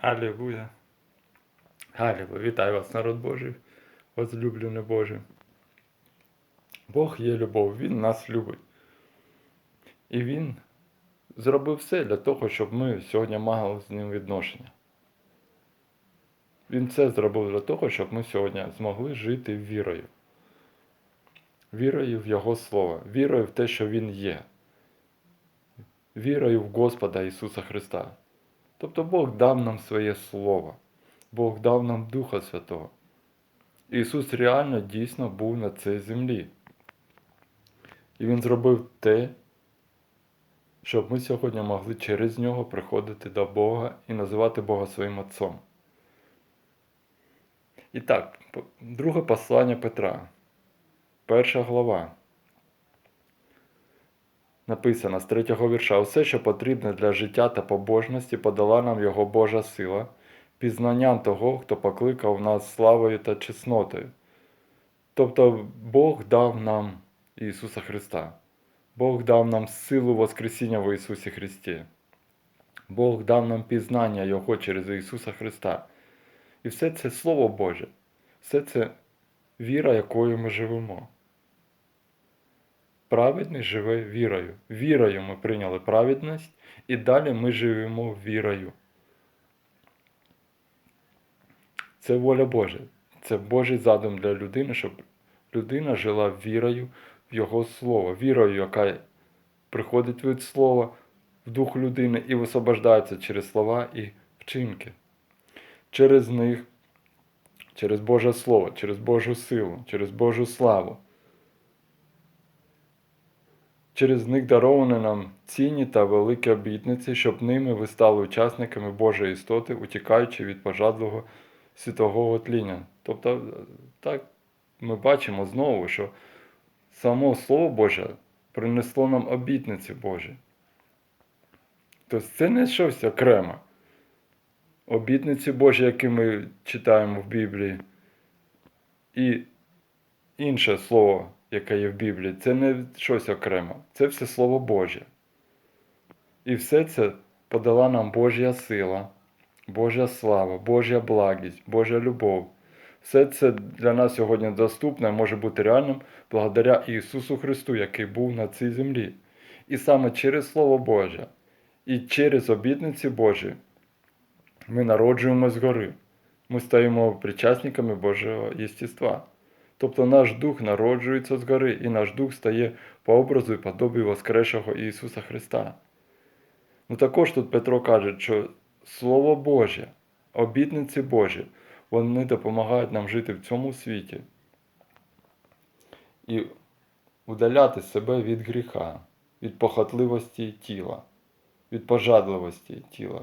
Алілуя. Алілуя. Вітаю вас, народ Божий, возлюблений Божий. Бог є любов, Він нас любить. І Він зробив все для того, щоб ми сьогодні мали з ним відношення. Він це зробив для того, щоб ми сьогодні змогли жити вірою. Вірою в Його Слово, вірою в те, що Він є. Вірою в Господа Ісуса Христа. Тобто Бог дав нам своє Слово, Бог дав нам Духа Святого. Ісус реально дійсно був на цій землі. І Він зробив те, щоб ми сьогодні могли через нього приходити до Бога і називати Бога своїм Отцом. І так, друге послання Петра, перша глава. Написано з третього вірша: Все, що потрібне для життя та побожності, подала нам Його Божа сила, пізнанням того, хто покликав нас славою та чеснотою. Тобто Бог дав нам Ісуса Христа. Бог дав нам силу Воскресіння в Ісусі Христі. Бог дав нам пізнання Його через Ісуса Христа. І все це Слово Боже, все це віра, якою ми живемо. Праведний живе вірою. Вірою ми прийняли праведність, і далі ми живемо вірою. Це воля Божа. Це Божий задум для людини, щоб людина жила вірою в Його Слово, вірою, яка приходить від Слова в дух людини і висвобождається через слова і вчинки. Через них, через Боже Слово, через Божу силу, через Божу славу. Через них даровані нам цінні та великі обітниці, щоб ними ви стали учасниками Божої істоти, утікаючи від пожадливого світового тління. Тобто, так ми бачимо знову, що само Слово Боже принесло нам обітниці Божі. Тобто це не щось окремо. Обітниці Божі, які ми читаємо в Біблії, і інше слово, яке є в Біблії, це не щось окремо. Це все Слово Боже. І все це подала нам Божа сила, Божа слава, Божа благість, Божа любов. Все це для нас сьогодні доступне може бути реальним благодаря Ісусу Христу, який був на цій землі. І саме через Слово Боже і через обітниці Божі ми народжуємо згори. Ми стаємо причасниками Божого єстіства. Тобто наш дух народжується згори, і наш дух стає по образу і подобі Воскресшого Ісуса Христа. Ну також тут Петро каже, що Слово Боже, обітниці Божі, вони допомагають нам жити в цьому світі і удаляти себе від гріха, від похотливості тіла, від пожадливості тіла.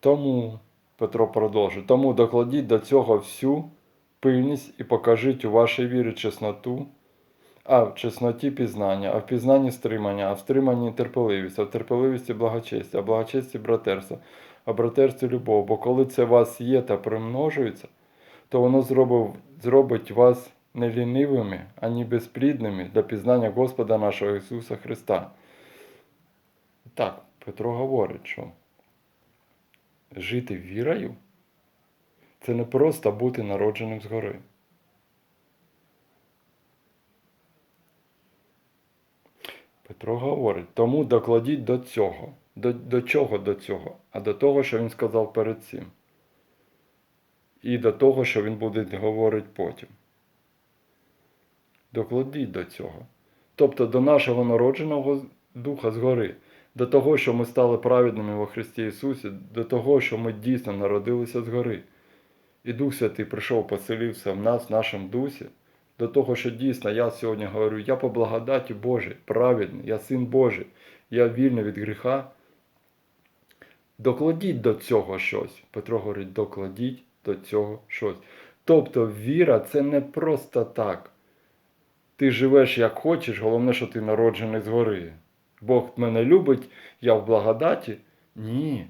Тому, Петро продовжує, тому докладіть до цього всю пильність і покажіть у вашій вірі чесноту, а в чесноті пізнання, а в пізнанні стримання, а в стриманні терпеливість, а в терпеливості благочестя, а в благочесті братерство, а в братерстві любов. Бо коли це у вас є та примножується, то воно зробить вас не лінивими, ані безплідними для пізнання Господа нашого Ісуса Христа. Так, Петро говорить, що жити вірою це не просто бути народженим згори. Петро говорить, тому докладіть до цього. До, до чого до цього? А до того, що він сказав перед цим. І до того, що він буде говорити потім. Докладіть до цього. Тобто до нашого народженого Духа згори, до того, що ми стали праведними во Христі Ісусі, до того, що ми дійсно народилися згори. І Дух Святий прийшов, поселився в нас, в нашому дусі, до того, що дійсно я сьогодні говорю, я по благодаті Божій, праведний, я син Божий, я вільний від гріха. Докладіть до цього щось. Петро говорить, докладіть до цього щось. Тобто віра це не просто так. Ти живеш як хочеш, головне, що ти народжений згори. Бог мене любить, я в благодаті. Ні.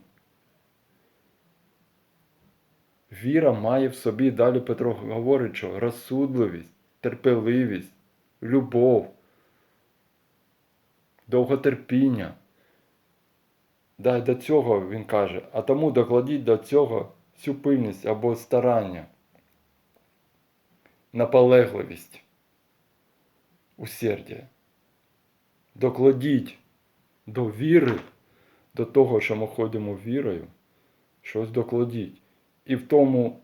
Віра має в собі, далі Петро говорить, що розсудливість, терпеливість, любов, довготерпіння, Да, до цього він каже, а тому докладіть до цього всю пильність або старання, наполегливість, усердя. Докладіть до віри, до того, що ми ходимо вірою, щось докладіть. І в тому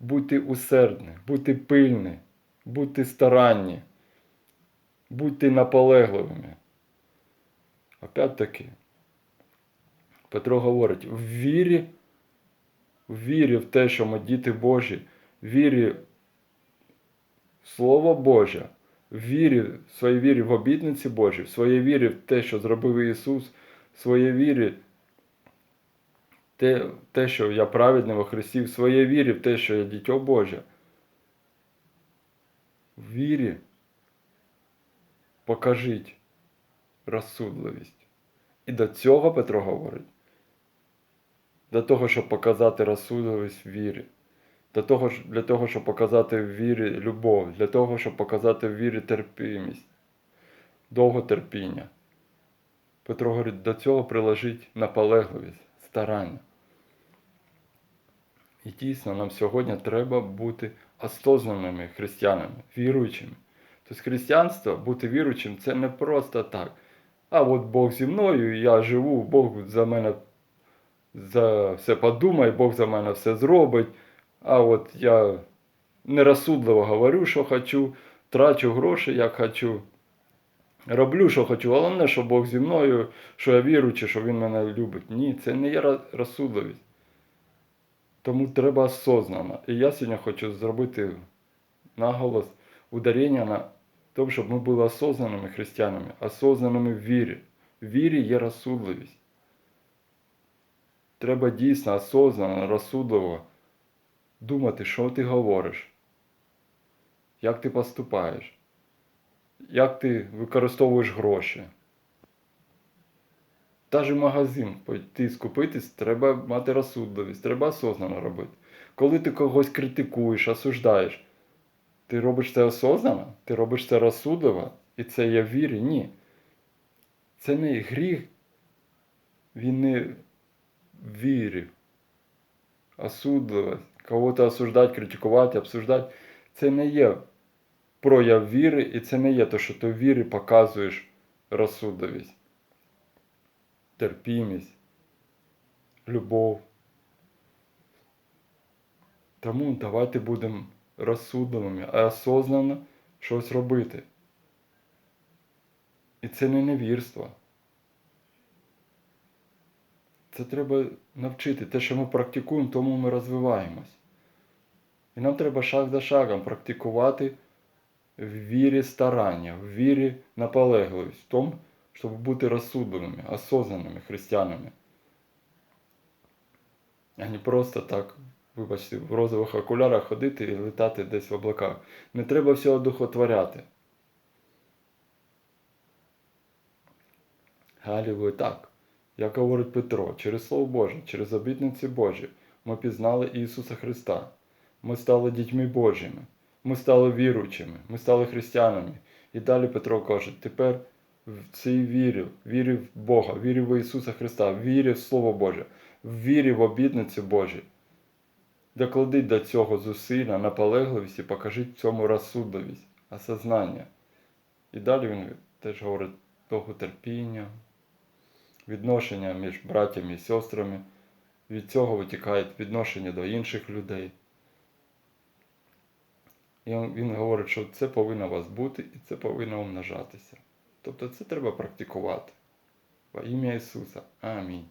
будьте усердні, будьте пильні, будьте старанні, будьте наполегливими. Опять-таки, Петро говорить, в вірі, в вірі в те, що ми діти Божі, в вірі в Слово Боже, вірі, в своїй вірі в обітниці Божі, в своїй вірі в те, що зробив Ісус, в своїй вірі те, те, що я праведний во Христі, в своїй вірі в те, що я дитя Боже. В вірі покажіть розсудливість. І до цього Петро говорить. До того, щоб показати розсудливість в вірі. Для того, для того, щоб показати в вірі любов, для того, щоб показати в вірі терпимість, довготерпіння. Петро говорить, до цього приложить наполегливість, старання. І дійсно, нам сьогодні треба бути осознаними християнами, віруючими. Тобто християнство, бути віруючим, це не просто так. А от Бог зі мною, я живу, Бог за мене за все подумає, Бог за мене все зробить. А от я нерозсудливо говорю, що хочу, трачу гроші, як хочу. Роблю, що хочу, головне, що Бог зі мною, що я віруючий, що Він мене любить. Ні, це не є розсудливість. Тому треба осознанно. І я сьогодні хочу зробити наголос ударення на тому, щоб ми були осознаними християнами, осознаними в вірі. В вірі є розсудливість. Треба дійсно осознанно, розсудливо думати, що ти говориш, як ти поступаєш, як ти використовуєш гроші. В магазин пойти скупитись, треба мати розсудливість, треба осознанно робити. Коли ти когось критикуєш, осуждаєш, ти робиш це осознанно, ти робиш це розсудливо, і це є вірі? Ні. Це не гріх, він не в вірі. Осудливость, кого-то осуждати, критикувати, обсуждати, це не є прояв віри, і це не є те, що ти в вірі показуєш розсудливість терпімість, любов. Тому давайте будемо розсудливими, а осознанно щось робити. І це не невірство. Це треба навчити. Те, що ми практикуємо, тому ми розвиваємось. І нам треба шаг за шагом практикувати в вірі старання, в вірі наполегливість, в тому, щоб бути розсудливими, осознаними християнами. А не просто так, вибачте, в розових окулярах ходити і летати десь в облаках. Не треба всього духотворяти. Галілуя так. Як говорить Петро, через Слово Боже, через обітниці Божі ми пізнали Ісуса Христа. Ми стали дітьми Божими, ми стали віруючими, ми стали християнами. І далі Петро каже, тепер в цій вірі, вірі в Бога, вірі в Ісуса Христа, вірі в Слово Боже, вірі в обітниці Божі. Докладіть до цього зусилля, наполегливість і покажіть в цьому розсудливість, осознання. І далі він теж говорить довготерпіння, відношення між братями і сестрами. Від цього витікають відношення до інших людей. І він- говорить, що це повинно у вас бути і це повинно умножатися. Тобто це треба практикувати. Во ім'я Ісуса. Амінь.